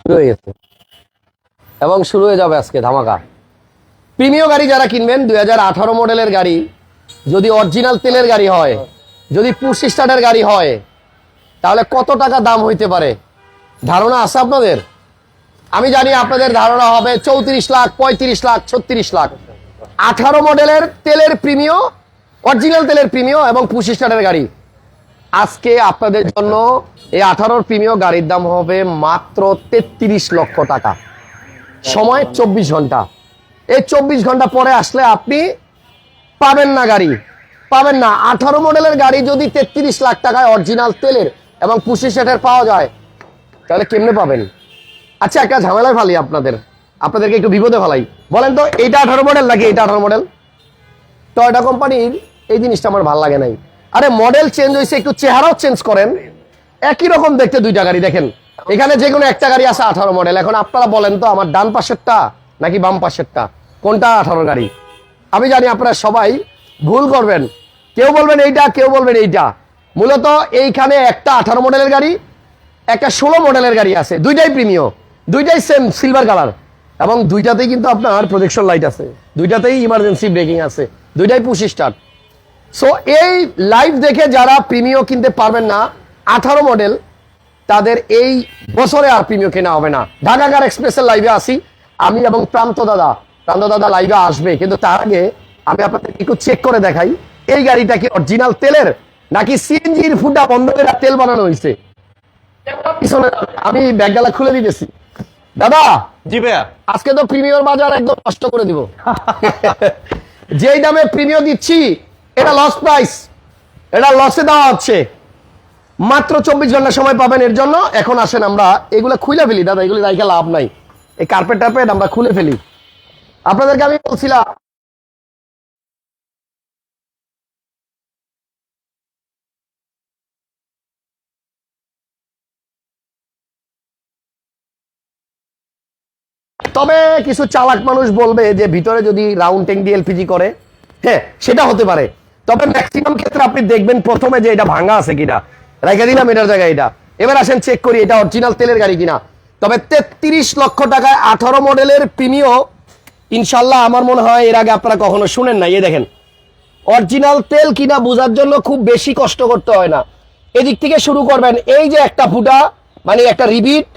শুরু হয়ে গেছে। এবং শুরু হয়ে যাবে আজকে ধামাকা। প্রিমিয় গাড়ি যারা কিনবেন, দুই হাজার আঠারো মডেলের গাড়ি, যদি অরিজিনাল তেলের গাড়ি হয়, যদি পুশ স্টার্টের গাড়ি হয়, তাহলে কত টাকা দাম হইতে পারে? ধারণা আছে আপনাদের? আমি জানি আপনাদের ধারণা হবে চৌত্রিশ লাখ, পঁয়ত্রিশ লাখ, ছত্রিশ লাখ। আঠারো মডেলের তেলের প্রিমিয় অরিজিনাল তেলের প্রিমিয় এবং পুশ স্টার্টের গাড়ি। আজকে আপনাদের জন্য এই আঠারোর প্রিমিয় গাড়ির দাম হবে মাত্র তেত্রিশ লক্ষ টাকা। সময় চব্বিশ ঘণ্টা। এই চব্বিশ ঘণ্টা পরে আসলে আপনি পাবেন না গাড়ি। পাবেন না। আঠারো মডেলের গাড়ি যদি তেত্রিশ লাখ টাকায় অরিজিনাল তেলের এবং পঁচিশ সেটের পাওয়া যায়, তাহলে কেমনে পাবেন? আচ্ছা একটা ঝামেলায় ফালি আপনাদের। আপনাদেরকে একটু বিপদে ফালাই। বলেন তো, এইটা আঠারো মডেল নাকি এইটা আঠারো মডেল? টয়টা কোম্পানির এই জিনিসটা আমার ভালো লাগে নাই। আরে মডেল চেঞ্জ হয়েছে, একটু চেহারাও চেঞ্জ করেন। একই রকম দেখতে দুইটা গাড়ি, দেখেন। এখানে যে কোনো একটা গাড়ি আছে আঠারো মডেল এখন আপনারা বলেন তো, আমার ডান পাশেরটা নাকি বাম পাশেরটা? কোনটা আঠারো গাড়ি? আমি জানি আপনারা সবাই ভুল করবেন। কেউ বলবেন এইটা, কেউ বলবেন এইটা। মূলত এইখানে একটা আঠারো মডেলের গাড়ি, একটা ষোলো মডেলের গাড়ি আছে। দুইটাই প্রিমিয় দুইটাই সেম সিলভার কালার এবং দুইটাতেই কিন্তু আপনার প্রজেকশন লাইট আছে। দুইটাতেই ইমার্জেন্সি ব্রেকিং আছে। দুইটাই পুশ স্টার্ট সো এই লাইভ দেখে যারা প্রিমিয় কিনতে পারবেন না আঠারো মডেল তাদের এই বছরে আর প্রিমিয় কেনা হবে না। ঢাকাগার এক্সপ্রেসের লাইভে আসি আমি এবং প্রান্ত দাদা। প্রান্ত দাদা লাইভে আসবে। কিন্তু তার আগে আমি আপনাদের একটু চেক করে দেখাই। এই গাড়িটা কি অরিজিনাল তেলের? নাকি সিএনজির ফুটা বন্ধ করে তেল বানানো হয়েছে? আমি ব্যাগগালা খুলে দিতেছি। দাদা জি ভাইয়া। আজকে তো প্রিমিয়র বাজার একদম নষ্ট করে দিব। যেই দামে প্রিমিয়র দিচ্ছি এটা লস প্রাইস এটা লসে দেওয়া হচ্ছে। মাত্র চব্বিশ ঘণ্টা সময় পাবেন এর জন্য। এখন আসেন আমরা এগুলো খুলে ফেলি। দাদা, এগুলো রাইখে লাভ নাই। এই কার্পেট টার্পেট আমরা খুলে ফেলি। আপনাদেরকে আমি বলছিলাম, তবে কিছু চালাক মানুষ বলবে যে ভিতরে যদি রাউন্ড ট্যাঙ্ক দিয়ে এলপিজি করে হ্যাঁ সেটা হতে পারে। তবে ম্যাক্সিমাম ক্ষেত্রে আপনি দেখবেন প্রথমে যে এটা ভাঙা আছে কিনা। রেখে দিলাম এটার জায়গায় এটা। এবার আসেন চেক করি, এটা অরিজিনাল তেলের গাড়ি কিনা। তবে তেত্রিশ লক্ষ টাকায় আঠারো মডেলের প্রিমিয় ইনশাল্লাহ আমার মনে হয় এর আগে আপনারা কখনো শুনেন না এই দেখেন অরিজিনাল তেল কিনা বোঝার জন্য খুব বেশি কষ্ট করতে হয় না। এদিক থেকে শুরু করবেন, এই যে একটা ফুটা মানে একটা রিবিট,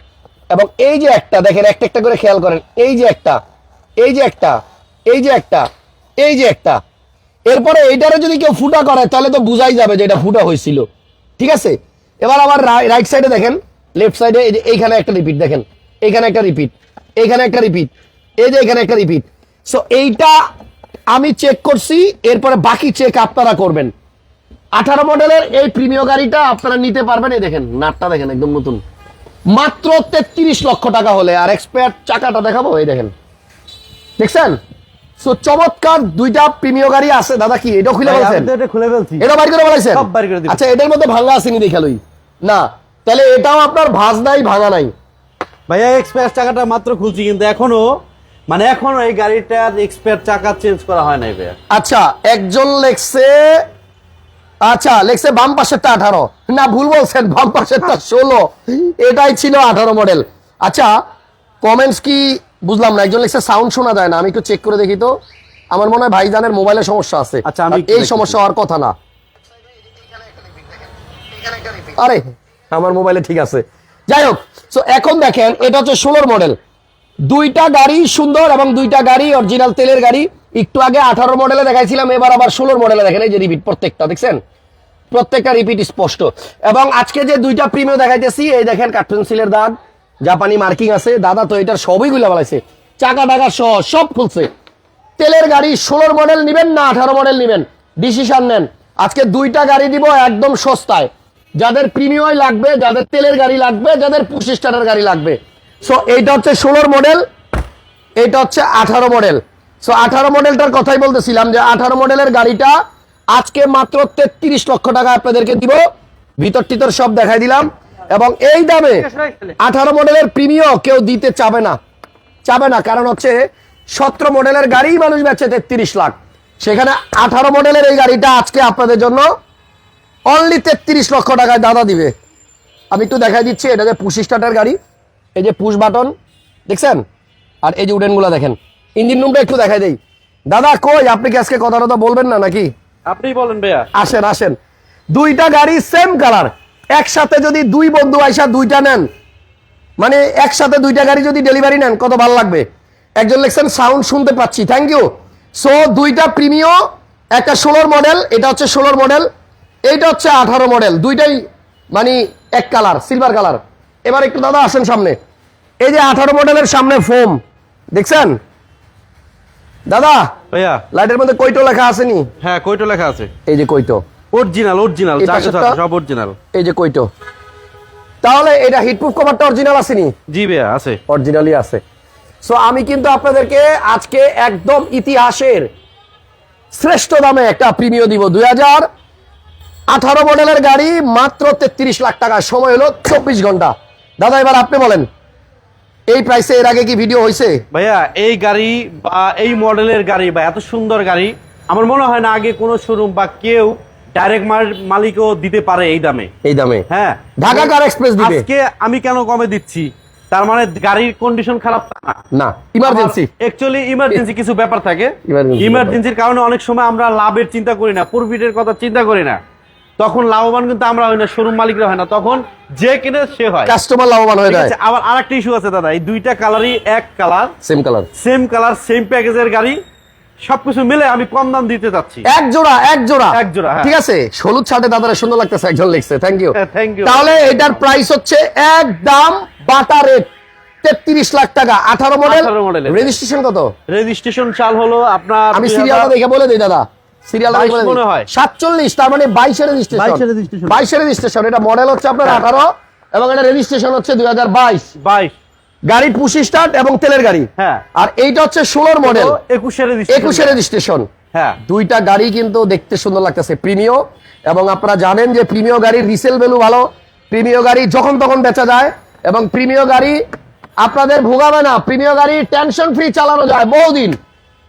এবং এই যে একটা, দেখেন, একটা একটা করে খেয়াল করেন, এই যে একটা, এই যে একটা, এই যে একটা, এই যে একটা। এরপরে এইটারে যদি কেউ ফুটা করে, তাহলে তো বুঝাই যাবে যে এটা ফুটা হয়েছিল। ঠিক আছে? এবার আবার রাইট সাইডে দেখেন লেফট সাইডে এইখানে একটা রিপিট দেখেন। এইখানে একটা রিপিট এইখানে একটা রিপিট এই যে এখানে একটা রিপিট সো এইটা আমি চেক করছি, এরপরে বাকি চেক আপনারা করবেন। আঠারো মডেলের এই প্রিমিয় গাড়িটা আপনারা নিতে পারবেন, এই দেখেন, নাটটা দেখেন, একদম নতুন। মাত্র তেত্রিশ লক্ষ টাকা হলে, আর এক্সপায়ার চাকাটা দেখাবো, এই দেখেন। দেখছেন? সো চমৎকার দুইটা প্রিমিয় গাড়ি আছে। দাদা কি? এটা খুলে তো এটা খুলে ফেলছি। এটা বাড়ি করে বলাইছেন সব করে। আচ্ছা এটার মধ্যে ভাঙা আসেনি দেখালই না তাহলে এটাও আপনার ভাঁজ নাই ভাঙা নাই। ভাইয়া এক্সপ্রেস চাকাটা মাত্র খুলছি কিন্তু এখনও মানে এখনও এই গাড়িটার এক্সপায়ার চাকা চেঞ্জ করা হয় নাই ভাইয়া। আচ্ছা একজন লেখছে আচ্ছা লেখছে বাম পাশেরটা আঠারো। না ভুল বলছেন বাম পাশেরটা ষোলো। এটাই ছিল আঠারো মডেল আচ্ছা কমেন্টস কি বুঝলাম না একজন লেখছে সাউন্ড শোনা যায় না। আমি একটু চেক করে দেখি তো। আমার মনে হয় ভাইজানের মোবাইলে সমস্যা আছে। আচ্ছা, আমি এই সমস্যা হওয়ার কথা না। আরে আমার মোবাইলে ঠিক আছে। যাই হোক তো এখন দেখেন এটা হচ্ছে ষোলোর মডেল দুইটা গাড়ি সুন্দর এবং দুইটা গাড়ি অরিজিনাল তেলের গাড়ি। একটু আগে আঠারো মডেলে দেখাইছিলাম এবার আবার ষোলোর মডেলে দেখেন এই যে রিপিট প্রত্যেকটা দেখছেন? প্রত্যেকটা রিপিট স্পষ্ট। এবং আজকে যে দুইটা প্রিমিয় দেখাইতেছি এই দেখেন কার্টুন সিলের দাগ। জাপানি মার্কিং আছে, দাদা তো এটার সবই গুলা বলাইছে চাকা টাকা সহ সব খুলছে। তেলের গাড়ি ষোলোর মডেল নিবেন না, আঠারো মডেল নিবেন? ডিসিশন নেন। আজকে দুইটা গাড়ি দিব একদম সস্তায়। যাদের প্রিমিয়াম লাগবে, যাদের তেলের গাড়ি লাগবে, যাদের পঁচিশ টাকার গাড়ি লাগবে। সো এইটা হচ্ছে ষোলোর মডেল এটা হচ্ছে আঠারো মডেল সো আঠারো মডেলটার কথাই বলতেছিলাম যে আঠারো মডেলের গাড়িটা আজকে মাত্র তেত্রিশ লক্ষ টাকা আপনাদেরকে দিব। ভিতর টিতর সব দেখাই দিলাম। এবং এই দামে আঠারো মডেলের প্রিমিয় কেউ দিতে চাবে না। চাবে না কারণ হচ্ছে সতেরো মডেলের গাড়ি মানুষ বেচে তেত্রিশ লাখ। সেখানে আঠারো মডেলের এই গাড়িটা আজকে আপনাদের জন্য অনলি তেত্রিশ লক্ষ টাকায় দাদা দিবে। আমি একটু দেখাই দিচ্ছি এটা যে পুশ স্টার্টার গাড়ি এই যে পুশ বাটন দেখছেন? আর এই যে উডেনগুলো দেখেন। ইঞ্জিন রুমটা একটু দেখাই দেই। দাদা কই? আপনি কি আজকে কথা টথা বলবেন না নাকি? আপনি বলেন ভাইয়া। আসেন আসেন। দুইটা গাড়ি সেম কালার একসাথে যদি দুই বন্ধু আইসা দুইটা নেন মানে একসাথে দুইটা গাড়ি যদি ডেলিভারি নেন কত ভালো লাগবে? একজন লেখছেন সাউন্ড শুনতে পাচ্ছি থ্যাংক ইউ সো দুইটা প্রিমিও একটা ষোলোর মডেল এটা হচ্ছে ষোলোর মডেল এইটা হচ্ছে আঠারো মডেল দুইটাই মানে এক কালার সিলভার কালার এবার একটু দাদা আসেন সামনে। এই যে আঠারো মডেলের সামনে ফোম দেখছেন? দাদা ভাইয়া। লাইটের মধ্যে কইটো লেখা আসেনি? হ্যাঁ কয়টা লেখা আছে। এই যে কইটো। অরিজিনাল অরিজিনাল যা কিছু আছে সব অরিজিনাল এই যে কইটো। তাহলে এটা হিটপ্রুফ কভারটা অরিজিনাল আসেনি? জি ভাইয়া আছে। অরিজিনালি আছে। সো আমি কিন্তু আপনাদেরকে আজকে একদম ইতিহাসের শ্রেষ্ঠ দামে একটা প্রিমিয় দিব। দুই হাজার আঠারো মডেলের গাড়ি মাত্র তেত্রিশ লাখ টাকা সময় হলো চব্বিশ ঘণ্টা। দাদা এবার আপনি বলেন এই প্রাইসে এর আগে কি ভিডিও হয়েছে ভাইয়া এই গাড়ি বা এই মডেলের গাড়ি বা এত সুন্দর গাড়ি আমার মনে হয় না আগে কোনো শোরুম বা কেউ ডাইরেক্ট মালিকও দিতে পারে এই দামে। এই দামে? হ্যাঁ। ঢাকা কার এক্সপ্রেস দিবে? আজকে আমি কেন কমে দিচ্ছি? তার মানে গাড়ির কন্ডিশন খারাপ না। না ইমার্জেন্সি অ্যাকচুয়ালি ইমার্জেন্সি কিছু ব্যাপার থাকে। ইমার্জেন্সির কারণে অনেক সময় আমরা লাভের চিন্তা করি না প্রফিটের কথা চিন্তা করি না। তখন লাভবান কিন্তু আমরা হই না শোরুম মালিকরা হয় না। তখন যে কিনে সে হয়। কাস্টমার লাভবান হয়ে যায়। আবার আরেকটা ইস্যু আছে দাদা। এই দুইটা কালারই এক colour same colour same colour same প্যাকেজের গাড়ি। সবকিছু মিলে আমি কম দাম দিতে চাচ্ছি এক জোড়া এক জোড়া। এক জোড়া, হ্যাঁ। ঠিক আছে? হলুদ শার্টে দাদারা সুন্দর লাগতেছে একজন লিখছে। Thank you thank you. তাহলে এটার প্রাইস হচ্ছে একদম বাটা রেট তেত্রিশ লাখ টাকা। আঠারো মডেল 18 model এর। রেজিস্ট্রেশন কত? রেজিস্ট্রেশন চাল হলো আপনার আমি 2000 সিরিয়ালটা দেখে বলে দিই দাদা। সিরিয়াল মনে হয়। সাতচল্লিশ তার মানে বাইশের 22 রেজিস্ট্রেশন এটা মডেল হচ্ছে আপনার হ্যাঁ। আঠারো এবং এটা রেজিস্ট্রেশন হচ্ছে দুই হাজার বাইশ। বাইশ। গাড়ি পুশি স্টার্ট এবং তেলের গাড়ি। হ্যাঁ। আর এইটা হচ্ছে ষোলোর মডেল একুশের একুশে রেজিস্ট্রেশন হ্যাঁ। দুইটা গাড়ি কিন্তু দেখতে সুন্দর লাগতেছে প্রিমিও এবং আপনারা জানেন যে প্রিমিও গাড়ির রিসেল ভ্যালু ভালো। প্রিমিও গাড়ি যখন তখন বেচা যায়। এবং প্রিমিও গাড়ি আপনাদের ভোগাবে না। প্রিমিও গাড়ি টেনশন ফ্রি চালানো যায় বহুদিন।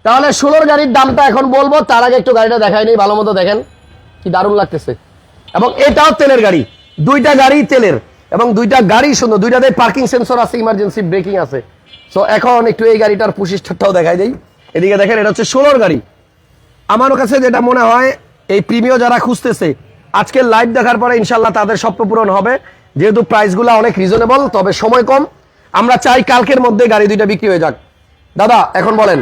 তাহলে ষোলোর গাড়ির দামটা এখন বলব তার আগে একটু গাড়িটা দেখাই নেই ভালো মতো দেখেন। কি দারুণ লাগতেছে। এবং এটাও তেলের গাড়ি। দুইটা গাড়ি তেলের। এবং দুইটা গাড়ি সুন্দর দুইটাতে পার্কিং সেন্সর আছে ইমার্জেন্সি ব্রেকিং আছে। সো এখন একটু এই গাড়িটার পুশিষ্ঠাটাও দেখাই দেই। এদিকে দেখেন এটা হচ্ছে ষোলোর গাড়ি। আমার কাছে যেটা মনে হয় এই প্রিমিয় যারা খুঁজতেছে আজকে লাইভ দেখার পরে ইনশাল্লাহ তাদের স্বপ্ন পূরণ হবে। যেহেতু প্রাইসগুলো অনেক রিজনেবল তবে সময় কম। আমরা চাই কালকের মধ্যে গাড়ি দুইটা বিক্রি হয়ে যাক। দাদা এখন বলেন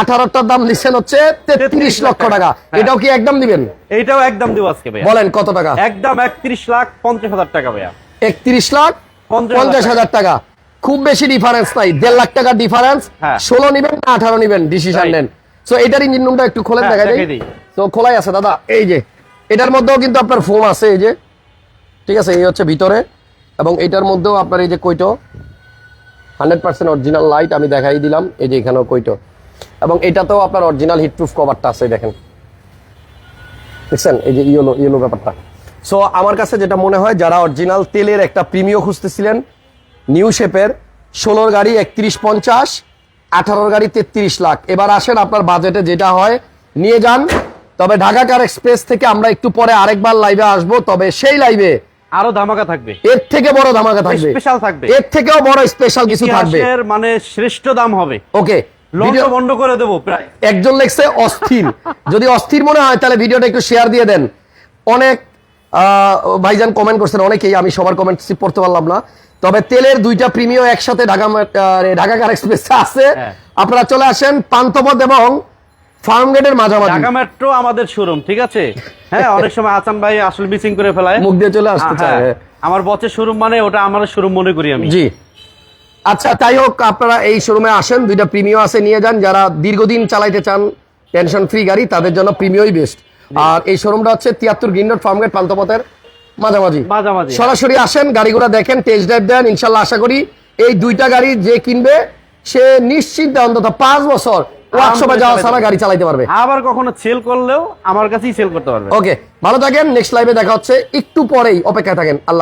আঠারোটার দাম লিখছেন হচ্ছে তেত্রিশ লক্ষ টাকা। এটাও কি একদম দিবেন? এইটাও একদম দেবো আজকে বলেন কত টাকা? একদম একত্রিশ লাখ পঞ্চাশ হাজার টাকা ভাইয়া। একত্রিশ লাখ পঞ্চাশ হাজার টাকা। খুব বেশি ডিফারেন্স নাই দেড় লাখ টাকার ডিফারেন্স হ্যাঁ। ষোলো নিবেন না আঠারো নিবেন ডিসিশন. নেন। সো এটার ইঞ্জিন রুমটা একটু খোলেন দেখা যায় তো খোলাই আছে দাদা এই যে। এটার মধ্যেও কিন্তু আপনার ফোম আছে এই যে। ঠিক আছে এই হচ্ছে ভিতরে। এবং এটার মধ্যেও আপনার এই যে কইটো হান্ড্রেড পার্সেন্ট অরিজিনাল লাইট আমি দেখাই দিলাম এই যে এখানেও কইটো। এবং এটাতেও আপনার অরিজিনাল হিটপ্রুফ কভারটা আছে দেখেন। দেখছেন? এই যে ইয়েলো ইয়েলো ব্যাপারটা। সো আমার কাছে যেটা মনে হয় যারা অরিজিনাল তেলের একটা প্রিমিয় খুঁজতেছিলেন নিউ শেপের ষোলোর গাড়ি একত্রিশ পঞ্চাশ আঠারোর গাড়ি তেত্রিশ লাখ। এবার আসেন আপনার বাজেটে যেটা হয় নিয়ে যান। তবে ঢাকা কার এক্সপ্রেস থেকে আমরা একটু পরে আরেকবার লাইভে আসব তবে সেই লাইভে আরও ধামাকা থাকবে। এর থেকে বড় ধামাকা থাকবে। স্পেশাল থাকবে। এর থেকেও বড় স্পেশাল কিছু থাকবে। মানে শ্রেষ্ঠ দাম হবে। ওকে লন্ড বন্ধ করে দেবো প্রায়। একজন লেখছে অস্থির। যদি অস্থির মনে হয় তাহলে ভিডিওটা একটু শেয়ার দিয়ে দেন। অনেক ভাইজান কমেন্ট করছেন অনেকেই আমি সবার কমেন্ট পড়তে পারলাম না। তবে তেলের দুইটা প্রিমিয় একসাথে ঢাকা ঢাকা কার এক্সপ্রেস আছে। হ্যাঁ। আপনারা চলে আসেন পান্থপথ এবং ফার্ম গেটের মাঝামাঝি। ঢাকা মেট্রো আমাদের শোরুম ঠিক আছে? হ্যাঁ অনেক সময় হাসান ভাই আসলে মিসিং করে ফেলায়। মুখ দিয়ে চলে আসতে চায়। আমার বচের শোরুম মানে ওটা আমার শোরুম মনে করি আমি। জি। আচ্ছা তাই হোক আপনারা এই শোরুমে আসেন দুইটা প্রিমিয় আছে নিয়ে যান। যারা দীর্ঘদিন চালাইতে চান টেনশন ফ্রি গাড়ি তাদের জন্য প্রিমিয়ই বেস্ট আর এই শোরুমটা হচ্ছে তিয়াত্তর গ্রিন রোড ফার্মগেট পান্তপথের মাঝামাঝি। মাঝামাঝি। সরাসরি আসেন গাড়িগুলো দেখেন টেস্ট ড্রাইভ দেন ইনশাল্লাহ আশা করি এই দুইটা গাড়ি যে কিনবে সে নিশ্চিন্তে অন্তত পাঁচ বছর ওয়ার্কশপে যাওয়া ছাড়া গাড়ি চালাইতে পারবে। আবার কখনো সেল করলেও আমার কাছেই সেল করতে পারবে। ওকে ভালো থাকেন নেক্সট লাইভে দেখা হচ্ছে একটু পরেই অপেক্ষায় থাকেন আল্লাহ